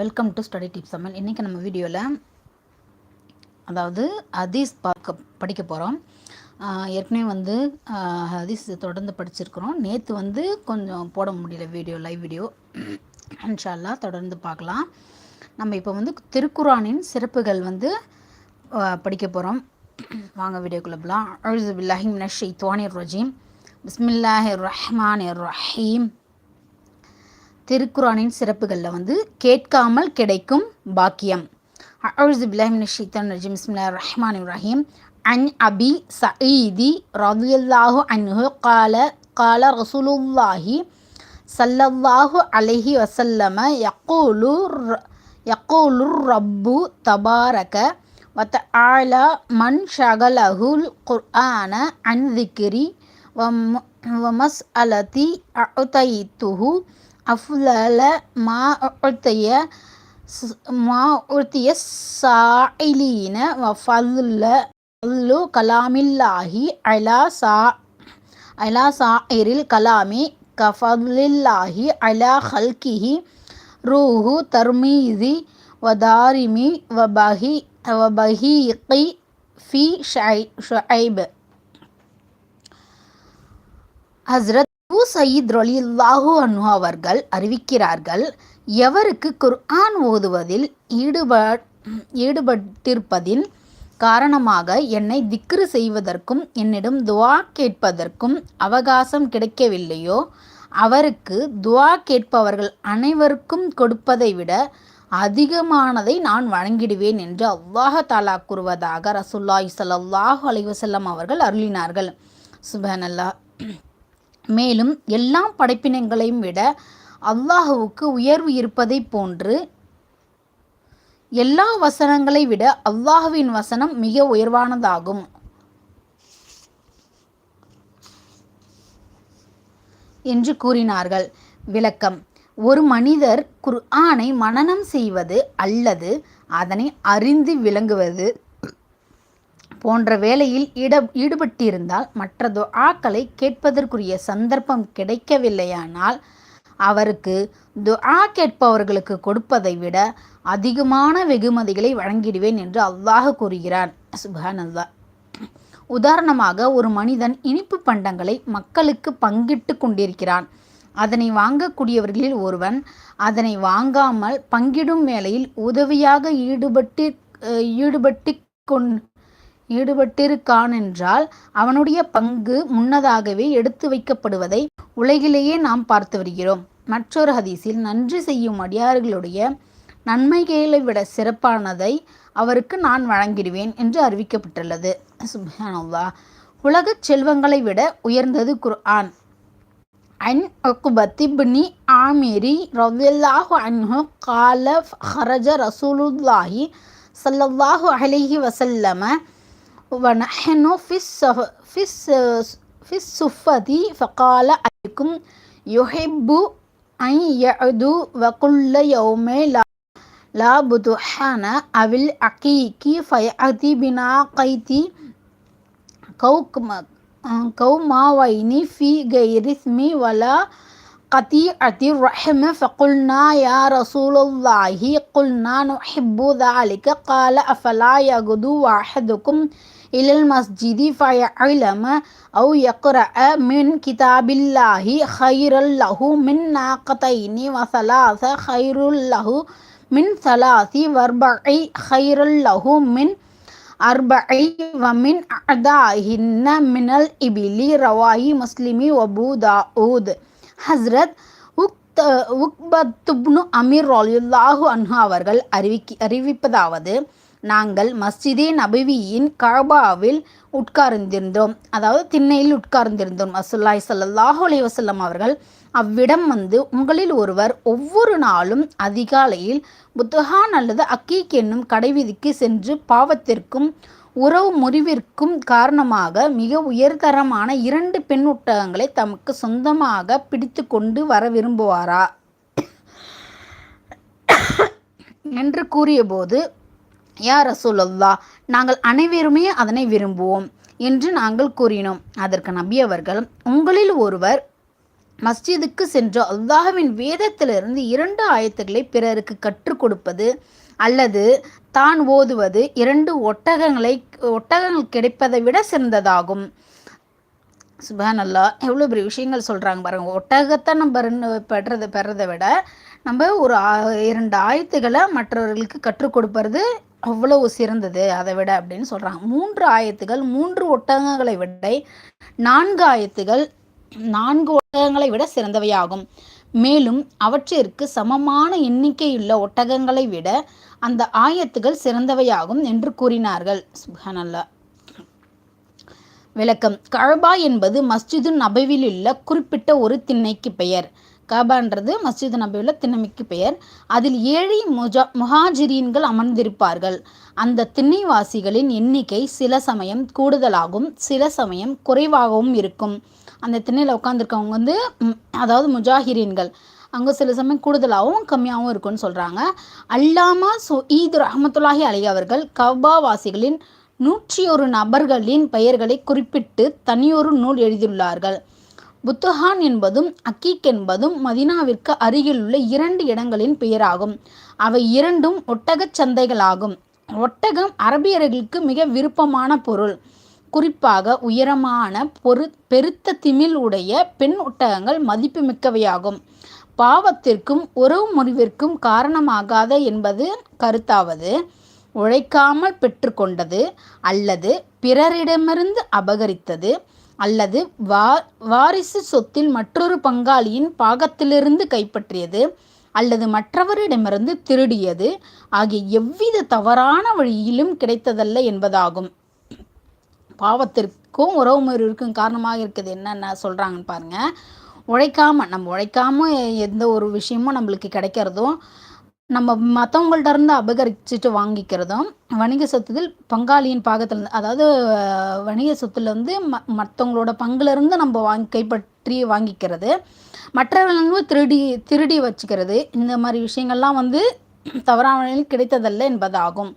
Welcome to study tips சமையல் இன்றைக்கி நம்ம வீடியோவில் அதாவது ஹதீஸ் பார்க்க படிக்க போகிறோம் ஏற்கனவே வந்து ஹதீஸ் தொடர்ந்து படிச்சிருக்கிறோம். நேற்று வந்து கொஞ்சம் போட முடியல வீடியோ லைவ் வீடியோ இன்ஷால்லா தொடர்ந்து பார்க்கலாம். நம்ம இப்போ வந்து திருக்குரானின் சிறப்புகள் வந்து படிக்க போகிறோம் வாங்க வீடியோக்குள்ளே போகலாம் அழுது பில்லாஹிம் மினஷ் ஷைத்வானிர் ரஜீம். பிஸ்மில்லாஹிர் ரஹ்மான் ரஹீம். திருக்குறானின் சிறப்புகளில் வந்து கேட்காமல் கிடைக்கும் பாக்கியம். அவுசு பிலாஹிம் ஷீத்தன் ரஜிம். பிஸ்மில்லா ரஹ்மான் இப்ராஹிம் அன் அபி சயீதி ரதுல்லாஹு அன்ஹு கால கால ரசூலுல்லாஹி சல்லல்லாஹு அலஹி வசல்லம யக்கூலுர் யக்கூலுர் ரப்பு தபாரக வத்த ஆலா மன் ஷகலஹுல் குர்ஆன அன் திக்ரி வமஸ் அலதி அத்தைத்துஹு أفضل ما أعطي ما أعطي السائلين وفضل فضل كلام الله على سا على سائر الكلام كفضل الله على خلقه روح ترميذ ودارم وبهي وبهيق في شعيب. حضرت அபு சயீத் ரலியல்லாஹு அன்ஹு அவர்கள் அறிவிக்கிறார்கள் எவருக்கு குர்ஆன் ஓதுவதில் ஈடுப ஈடுபட்டிருப்பதின் காரணமாக என்னை திக்ரு செய்வதற்கும் என்னிடம் துவா கேட்பதற்கும் அவகாசம் கிடைக்கவில்லையோ? அவருக்கு துவா கேட்பவர்கள் அனைவருக்கும் கொடுப்பதை விட அதிகமானதை நான் வழங்கிடுவேன் என்று அல்லாஹ தாலா கூறுவதாக ரசுல்லாய் ஸல்லல்லாஹு அலைவசல்லம் அவர்கள் அருளினார்கள். சுபஹானல்லாஹ். மேலும் எல்லா படைப்பினங்களையும் விட அல்லாஹுவுக்கு உயர்வு இருப்பதை போன்று எல்லா வசனங்களை விட அல்லாஹுவின் வசனம் மிக உயர்வானதாகும். என்று கூறினார்கள். விளக்கம். ஒரு மனிதர் குர்ஆனை மனனம் செய்வது அல்லது அதனை அறிந்து விளங்குவது போன்ற வேலையில் ஈட ஈடுபட்டிருந்தால் மற்ற துஆக்களை கேட்பதற்குரிய சந்தர்ப்பம் கிடைக்கவில்லையானால் அவருக்கு துஆ கேட்பவர்களுக்கு கொடுப்பதை விட அதிகமான வெகுமதிகளை வழங்கிடுவேன் என்று அல்லாஹ் கூறுகிறான். சுபான் உதாரணமாக ஒரு மனிதன் இனிப்பு பண்டங்களை மக்களுக்கு பங்கிட்டு கொண்டிருக்கிறான். அதனை வாங்கக்கூடியவர்களில் ஒருவன் அதனை வாங்காமல் பங்கிடும் வேலையில் உதவியாக ஈடுபட்டு ஈடுபட்டு கொண் ஈடுபட்டிருக்கான் என்றால் அவனுடைய பங்கு முன்னதாகவே எடுத்து வைக்கப்படுவதை உலகிலேயே நாம் பார்த்து வருகிறோம். மற்றொரு ஹதீஸில் நன்றி செய்யும் அடியார்களுடைய நன்மைகளை விட சிறப்பானதை அவருக்கு நான் வழங்கிடுவேன் என்று அறிவிக்கப்பட்டுள்ளது. சுபஹானல்லா உலகச் செல்வங்களை விட உயர்ந்தது குர்ஆன். அன் ஒக்குபத்திப்னி ஆமிரி ரதில்லாஹு அன்ஹு கால ஹரஜ ரசூலுல்லாஹி சல்லல்லாஹு அலிஹி வசல்லம ونحن في الصف في الصفة فقال أيكم يحب أن يعدو وكل يوم لا لا بدحان أو العقيق فيأتي بناقيتي كوكما كوماوين في غير اسم ولا قطيعة الرحم فقلنا يا رسول الله قلنا نحب ذلك. قال أفلا يغدو واحدكم إلى المسجد فيعلم أو يقرأ من كتاب الله خير له من ناقتين وثلاث خير له من ثلاث وأربع خير له من أربع ومن أعدائهن من الإبل. رواه مسلم وأبو داود. حضرت உக்பத்துப்னு அமீர் ரலியுல்லாஹு அன்ஹா அவர்கள் அறிவிக்கி அறிவிப்பதாவது நாங்கள் மஸ்ஜிதே நபிவியின் கபாவில் உட்கார்ந்திருந்தோம். அதாவது திண்ணையில் உட்கார்ந்திருந்தோம். அசுல்லாய் சல்லாஹு அலி வசல்லம் அவர்கள் அவ்விடம் வந்து உங்களில் ஒருவர் ஒவ்வொரு நாளும் அதிகாலையில் புத்தகான் அல்லது அக்கீக் என்னும் கடைவீதிக்கு சென்று பாவத்திற்கும் உறவு முறிவிற்கும் காரணமாக மிக உயர்தரமான இரண்டு பெண் ஒட்டகங்களை தமக்கு சொந்தமாக பிடித்து கொண்டு வர விரும்புவாரா? என்று கூறியபோது யா ரசூலல்லா நாங்கள் அனைவருமே அதனை விரும்புவோம் என்று நாங்கள் கூறினோம். அதற்கு நபி அவர்கள் உங்களில் ஒருவர் மஸ்ஜிதுக்கு சென்று அல்லாஹ்வின் வேதத்திலிருந்து இரண்டு ஆயத்துக்களை பிறருக்கு கற்றுக் கொடுப்பது அல்லது தான் ஓதுவது இரண்டு ஒட்டகங்களை ஒட்டகங்கள் கிடைப்பதை விட சிறந்ததாகும். சுபான் அல்லா எவ்வளோ பெரிய விஷயங்கள் சொல்கிறாங்க பாருங்க. ஒட்டகத்தை நம்ம ரெண்டு பெறதை பெறதை விட நம்ம ஒரு ஆ- இரண்டு ஆயத்துக்களை மற்றவர்களுக்கு கற்றுக் கொடுப்பது அவ்வளவு சிறந்தது அதை விட அப்படின்னு சொல்கிறாங்க மூன்று ஆயத்துகள் மூன்று ஒட்டகங்களை விட நான்கு ஆயத்துகள் நான்கு ஒட்டகங்களை விட சிறந்தவையாகும். மேலும் அவற்றிற்கு சமமான எண்ணிக்கையுள்ள ஒட்டகங்களை விட அந்த ஆயத்துகள் சிறந்தவையாகும் என்று கூறினார்கள். சுபஹானல்லா. விளக்கம். கழபா என்பது மஸ்ஜிது நபவியில் உள்ள குறிப்பிட்ட ஒரு திண்ணைக்கு பெயர். கபான்றது மஸ்ஜிது நபவியுள்ள திண்ணமைக்கு பெயர். அதில் ஏழை முஜா முஹாஜிரீன்கள் அமர்ந்திருப்பார்கள். அந்த திண்ணைவாசிகளின் எண்ணிக்கை சில சமயம் கூடுதலாகவும் சில சமயம் குறைவாகவும் இருக்கும். அந்த திண்ணையில் உட்காந்துருக்கவங்க வந்து அதாவது முஜாஹிரீன்கள் அங்கே சில சமயம் கூடுதலாகவும் கம்மியாகவும் இருக்கும்னு சொல்கிறாங்க அல்லாமா சுஈத் ரஹமத்துல்லாஹி அலி அவர்கள் கபாவாசிகளின் நூற்றி ஒரு நபர்களின் பெயர்களை குறிப்பிட்டு தனியொரு நூல் எழுதியுள்ளார்கள். புத்துஹான் என்பதும் அக்கீக் என்பதும் மதினாவிற்கு அருகிலுள்ள இரண்டு இடங்களின் பெயராகும். அவை இரண்டும் ஒட்டகச் சந்தைகளாகும். ஒட்டகம் அரபியர்களுக்கு மிக விருப்பமான பொருள். குறிப்பாக உயரமான பொரு பெருத்த திமில் உடைய பெண் ஒட்டகங்கள் மதிப்புமிக்கவையாகும். பாவத்திற்கும் உறவு முறிவிற்கும் காரணமாகாத என்பது கருத்தாவது. உழைக்காமல் பெற்றுக்கொண்டது அல்லது பிறரிடமிருந்து அபகரித்தது அல்லது வா வாரிசு சொத்தில் மற்றொரு பங்காளியின் பாகத்திலிருந்து கைப்பற்றியது அல்லது மற்றவரிடமிருந்து திருடியது ஆகிய எவ்வித தவறான வழியிலும் கிடைத்ததல்ல என்பதாகும். பாவத்திற்கும் உறவு முறைவிற்கும் காரணமாக இருக்குது என்னென்ன சொல்கிறாங்கன்னு பாருங்கள் உழைக்காமல் நம்ம உழைக்காமல் எந்த ஒரு விஷயமும் நம்மளுக்கு கிடைக்கிறதும் நம்ம மற்றவங்கள்ட்ட இருந்து அபகரிச்சுட்டு வாங்கிக்கிறதும் வணிக சொத்துதில் பங்காளியின் பாகத்தில் அதாவது வணிக சொத்துல ம மற்றவங்களோட பங்குலேருந்து நம்ம வாங்கி கைப்பற்றி வாங்கிக்கிறது. மற்றவர்கள் திருடி திருடி வச்சுக்கிறது. இந்த மாதிரி விஷயங்கள்லாம் வந்து தவறான கிடைத்ததல்ல என்பதாகும்.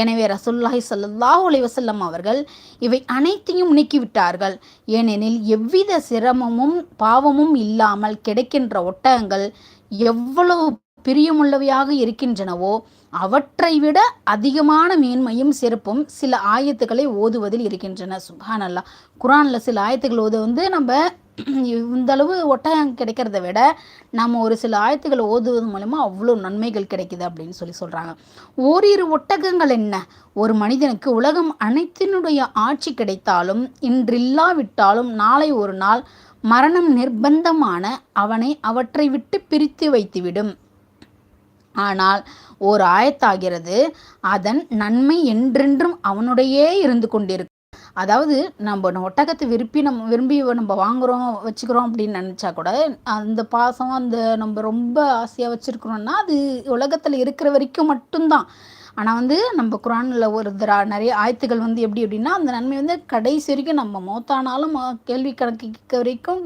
எனவே ரசுல்லாஹி சல்லாஹூ அலிவசல்லம் அவர்கள் இவை அனைத்தையும் நீக்கிவிட்டார்கள். ஏனெனில் எவ்வித சிரமமும் பாவமும் இல்லாமல் கிடைக்கின்ற ஒட்டகங்கள் எவ்வளவு பிரியமுள்ளவையாக இருக்கின்றனவோ அவற்றை விட அதிகமான மேன்மையும் சிறப்பும் சில ஆயத்துக்களை ஓதுவதில் இருக்கின்றன. சுபான் குரானில் சில ஆயத்துக்கள் ஓது வந்து நம்ம இந்தளவு ஒட்டகம் கிடைக்கிறத விட நம்ம ஒரு சில ஆயத்துக்களை ஓதுவது மூலமா அவ்வளோ நன்மைகள் கிடைக்குது அப்படின்னு சொல்லி சொல்கிறாங்க ஓரிரு ஒட்டகங்கள் என்ன? ஒரு மனிதனுக்கு உலகம் அனைத்தினுடைய ஆட்சி கிடைத்தாலும் இன்றில்லாவிட்டாலும் நாளை ஒரு நாள் மரணம் நிர்பந்தமான அவனை அவற்றை விட்டு பிரித்து வைத்துவிடும். ஆனால் ஓர் ஆயத்தாகிறது அதன் நன்மை என்றென்றும் அவனுடையே இருந்து கொண்டிருக்கும் அதாவது நம்ம ஒட்டகத்தை விரும்பி நம்ம விரும்பி நம்ம வாங்குறோம் வச்சுக்கிறோம் அப்படின்னு நினச்சா கூட அந்த பாசம் அந்த நம்ம ரொம்ப ஆசையாக வச்சுருக்கிறோம்னா அது உலகத்தில் இருக்கிற வரைக்கும் மட்டும்தான். ஆனால் வந்து நம்ம குரானில் ஒரு தடா நிறைய ஆயத்துகள் வந்து எப்படி அப்படின்னா அந்த நன்மை வந்து கடைசி வரைக்கும் நம்ம மௌத்தானாலும் கேள்வி கணக்கு வரைக்கும்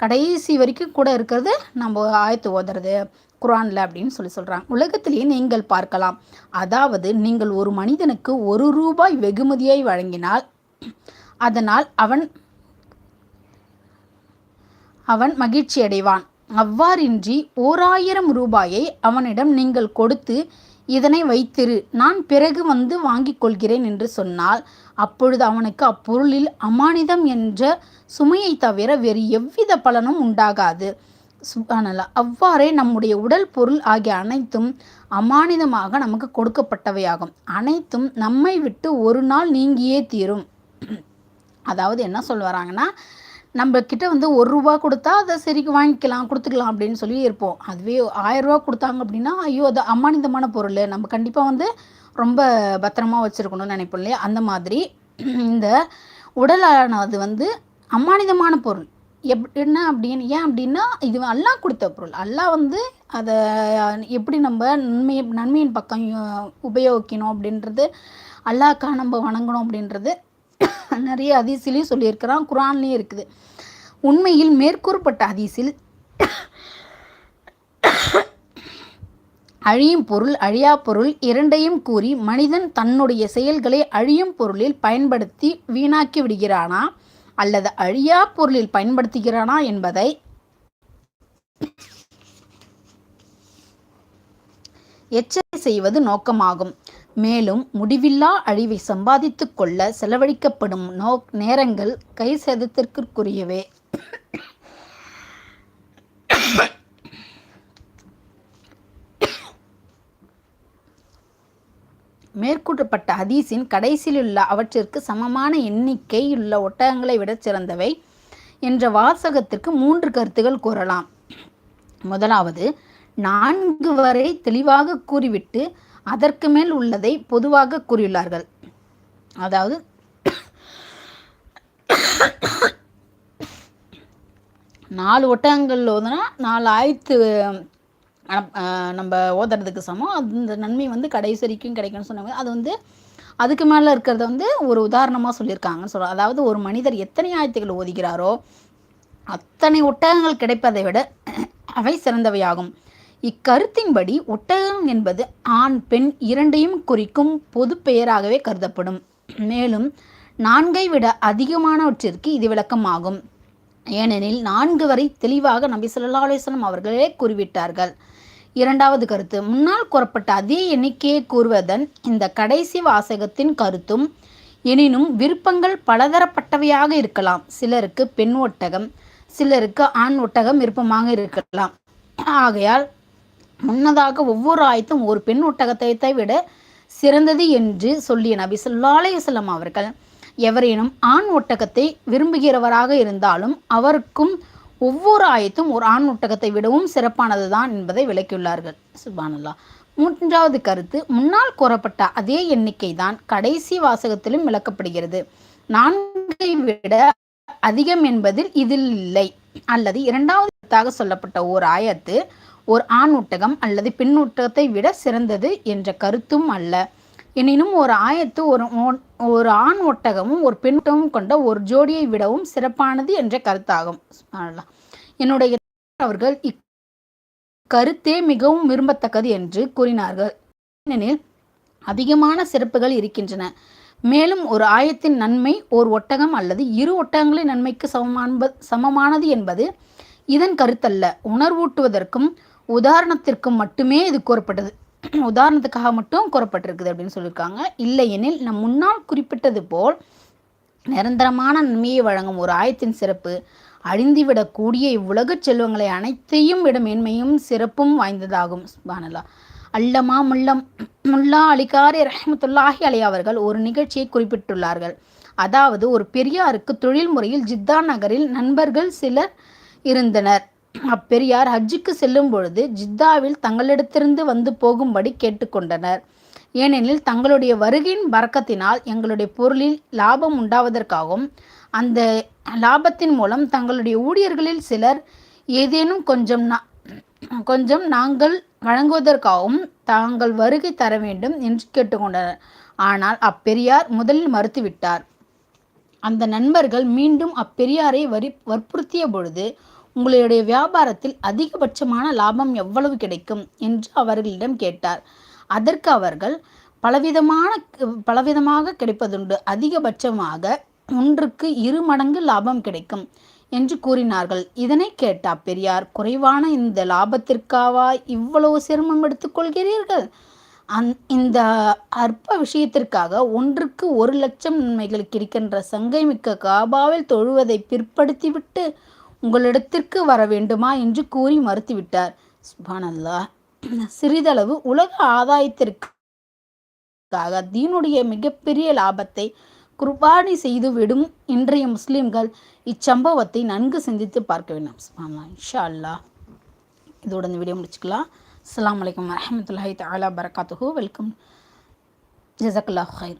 கடைசி வரைக்கும் கூட இருக்கிறது நம்ம ஆயத்து ஓதுறது. குரானில் அப்படின்னு சொல்லி சொல்கிறாங்க உலகத்திலேயே நீங்கள் பார்க்கலாம். அதாவது நீங்கள் ஒரு மனிதனுக்கு ஒரு ரூபாய் வெகுமதியை வழங்கினால் அதனால் அவன் அவன் மகிழ்ச்சி அடைவான். அவ்வாறின்றி ஓராயிரம் ரூபாயை அவனிடம் நீங்கள் கொடுத்து இதனை வைத்திரு. நான் பிறகு வந்து வாங்கிக் கொள்கிறேன் என்று சொன்னால் அப்பொழுது அவனுக்கு அப்பொருளில் அமானிதம் என்ற சுமையை தவிர வேறு எவ்வித பலனும் உண்டாகாது. சுபானல்லா அவ்வாறே நம்முடைய உடல் பொருள் ஆகிய அனைத்தும் அமானிதமாக நமக்கு கொடுக்கப்பட்டவையாகும். அனைத்தும் நம்மை விட்டு ஒரு நாள் நீங்கியே தீரும். அதாவது என்ன சொல்ல வராங்கன்னா நம்ம கிட்ட வந்து ஒரு ரூபா கொடுத்தா அதை சரி வாங்கிக்கலாம் கொடுத்துக்கலாம் அப்படின்னு சொல்லி இருப்போம். அதுவே ஆயிரம் ரூபா கொடுத்தாங்க அப்படின்னா ஐயோ அது அமானிதமான பொருள். நம்ம கண்டிப்பாக வந்து ரொம்ப பத்திரமா வச்சுருக்கணும்னு நினைப்போம் இல்லையா? அந்த மாதிரி இந்த உடலானது வந்து அமானிதமான பொருள். எப் என்ன அப்படின்னு ஏன் அப்படின்னா இது அல்லாஹ் கொடுத்த பொருள். அல்லாஹ் வந்து அதை எப்படி நம்ம நன்மையை நன்மையின் பக்கம் உபயோகிக்கணும் அப்படின்றது அல்லாஹ்க்காக நம்ம வணங்கணும் அப்படின்றது நிறைய அதிசிலையும் சொல்லியிருக்கிறான் குரான்லேயும் இருக்குது. உண்மையில் மேற்கூறப்பட்ட அதிசில் அழியும் பொருள் அழியா பொருள் இரண்டையும் கூறி மனிதன் தன்னுடைய செயல்களை அழியும் பொருளில் பயன்படுத்தி வீணாக்கி விடுகிறானா? அல்லது அழியா பொருளில் பயன்படுத்துகிறானா என்பதை எச்சரிக்கை செய்வது நோக்கமாகும். மேலும் முடிவில்லா அழிவை சம்பாதித்துக் கொள்ள செலவழிக்கப்படும் நோ நேரங்கள் கை சேதத்திற்குரியவே. மேற்கூட்டப்பட்ட ஹதீஸின் கடைசியிலுள்ள அவற்றிற்கு சமமான எண்ணிக்கையுள்ள ஒட்டகங்களை விட சிறந்தவை என்ற வாசகத்திற்கு மூன்று கருத்துகள் கூறலாம். முதலாவது நான்கு வரை தெளிவாக கூறிவிட்டு அதற்கு மேல் உள்ளதை பொதுவாக கூறியுள்ளார்கள். அதாவது நாலு ஒட்டகங்கள் ஓதுனா நாலு ஆயிரத்து நம்ம ஓதுறதுக்கு சமம். அந்த நன்மை வந்து கடைசி வரைக்கும் கிடைக்கும்னு சொன்னாங்க அது வந்து அதுக்கு மேலே இருக்கிறத வந்து ஒரு உதாரணமாக சொல்லியிருக்காங்கன்னு சொல்கிறோம் அதாவது ஒரு மனிதர் எத்தனை ஆயத்துக்கள் ஓதுகிறாரோ அத்தனை ஒட்டகங்கள் கிடைப்பதை விட அவை சிறந்தவையாகும். இக்கருத்தின்படி ஒட்டகம் என்பது ஆண் பெண் இரண்டையும் குறிக்கும் பொது பெயராகவே கருதப்படும். மேலும் நான்கை விட அதிகமானவற்றிற்கு இது விளக்கமாகும். ஏனெனில் நான்கு வரை தெளிவாக நபி சொல்லா அலுவலம் அவர்களே கூறிவிட்டார்கள். இரண்டாவது கருத்து முன்னால் கூறப்பட்ட அதே எண்ணிக்கையை கூறுவதன் இந்த கடைசி வாசகத்தின் கருத்தும் எனினும் விருப்பங்கள் பலதரப்பட்டவையாக இருக்கலாம். சிலருக்கு பெண் ஒட்டகம் சிலருக்கு ஆண் ஒட்டகம் விருப்பமாக இருக்கலாம். ஆகையால் முன்னதாக ஒவ்வொரு ஆயத்தும் ஒரு பெண் ஒட்டகத்தை விட சிறந்தது என்று சொல்லிய நபி சொல்லா அலையுசல்லாம் அவர்கள் எவரேனும் ஆண் ஒட்டகத்தை விரும்புகிறவராக இருந்தாலும் அவருக்கும் ஒவ்வொரு ஆயத்தும் ஒரு ஆண் ஒட்டகத்தை விடவும் சிறப்பானது தான் என்பதை விளக்கியுள்ளார்கள். சுபானல்லா. மூன்றாவது கருத்து முன்னால் கூறப்பட்ட அதே எண்ணிக்கை தான் கடைசி வாசகத்திலும் விளக்கப்படுகிறது. நான்கை விட அதிகம் என்பதில் இதில் இல்லை. அல்லது இரண்டாவது சொல்லப்பட்ட ஓர் ஆயத்து ஒரு ஆண் ஒட்டகம் அல்லது பெண் ஒட்டகத்தை விட சிறந்தது என்ற கருத்தும் அல்ல. எனினும் ஒரு ஆயத்து ஒரு ஒரு ஆண் ஒட்டகமும் ஒரு பெண் ஒட்டகமும் கொண்ட ஒரு ஜோடியை விடவும் சிறப்பானது என்ற கருத்தாகும். என்னுடைய அவர்கள் இக்கருத்தே மிகவும் விரும்பத்தக்கது என்று கூறினார்கள். ஏனெனில் அதிகமான சிறப்புகள் இருக்கின்றன. மேலும் ஒரு ஆயத்தின் நன்மை ஓர் ஒட்டகம் அல்லது இரு ஒட்டகங்களின் நன்மைக்கு சமமான சமமானது என்பது இதன் கருத்தல்ல. உணர்வூட்டுவதற்கும் உதாரணத்திற்கும் மட்டுமே இது கூறப்பட்டது. உதாரணத்துக்காக மட்டும் கூறப்பட்டிருக்குது அப்படின்னு சொல்லியிருக்காங்க. இல்லையெனில் நம் முன்னால் குறிப்பிட்டது போல் நிரந்தரமான நன்மையை வழங்கும் ஒரு ஆயத்தின் சிறப்பு அழிந்துவிடக்கூடிய இவ்வுலக செல்வங்களை அனைத்தையும் விட மேன்மையும் சிறப்பும் வாய்ந்ததாகும். சுபானல்லா அல்லமா முல்லம் முல்லா அலிகாரி ரஹமத்துல்லாஹி அலி அவர்கள் ஒரு நிகழ்ச்சியை குறிப்பிட்டுள்ளார்கள். அதாவது ஒரு பெரியாருக்கு தொழில் முறையில் ஜித்தா நகரில் நண்பர்கள் சிலர் இருந்தனர். அப்பெரியார் ஹஜ்ஜுக்கு செல்லும் பொழுது ஜித்தாவில் தங்களிடத்திலிருந்து வந்து போகும்படி கேட்டுக்கொண்டனர். ஏனெனில் தங்களுடைய வருகையின் பறக்கத்தினால் எங்களுடைய பொருளில் லாபம் உண்டாவதற்காகவும் அந்த லாபத்தின் மூலம் தங்களுடைய ஊழியர்களில் சிலர் ஏதேனும் கொஞ்சம் கொஞ்சம் நாங்கள் வழங்குவதற்காகவும் தாங்கள் வருகை தர வேண்டும் என்று கேட்டுக்கொண்டனர். ஆனால் அப்பெரியார் முதலில் மறுத்துவிட்டார். அந்த நண்பர்கள் மீண்டும் அப்பெரியாரை வரி வற்புறுத்திய பொழுது உங்களுடைய வியாபாரத்தில் அதிகபட்சமான லாபம் எவ்வளவு கிடைக்கும் என்று அவர்களிடம் கேட்டார். அதற்கு அவர்கள் பலவிதமான பலவிதமாக கிடைப்பதுண்டு. அதிகபட்சமாக ஒன்றுக்கு இரு மடங்கு லாபம் கிடைக்கும் என்று கூறினார்கள். இதனை கேட்டா பெரியார் குறைவான இந்த லாபத்திற்காவா இவ்வளவு சிரமம் எடுத்துக்கொள்கிறீர்கள் அந் இந்த அற்ப விஷயத்திற்காக ஒன்றுக்கு ஒரு லட்சம் நன்மைகளுக்கு இருக்கின்ற சங்கை மிக்க காபாவில் தொழுவதை பிற்படுத்திவிட்டு உங்களிடத்திற்கு வர வேண்டுமா என்று கூறி மறுத்துவிட்டார். சுபானல்லா சிறிதளவு உலக ஆதாயத்திற்காக தீனுடைய மிகப்பெரிய லாபத்தை குர்பானி செய்து விடும் இன்றைய முஸ்லிம்கள் இச்சம்பவத்தை நன்கு சிந்தித்து பார்க்க வேண்டும். சுபானா இன்ஷா அல்லா இதோட இந்த வீடியோ முடிச்சுக்கலாம். அஸ்லாம் வலைக்கம் வரமத்துல்லாஹி தாலா பரகாத்துஹூ. வெல்கம். ஜசக்குல்லா ஹைர்